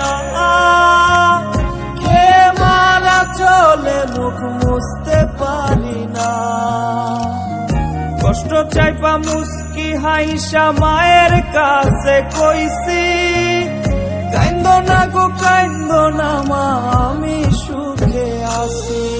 না। মারা চলে মুখ মুছতে পারি না। কষ্ট চাইপা মুস্কি হাইসা মায়ের কাছে কইছি, কাইন্দ না গো, কাইন্দ না মা, আমি সুখে আছি।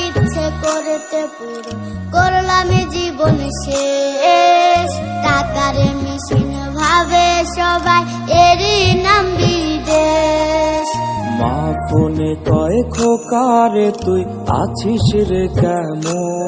করতে পুরো করলাম জীবন শেষ। টাকার মেশিন ভাবে সবাই এরই নাম বিদেশ। মা ফোনে কয়, খোকারে তুই আছিস রে কেমন?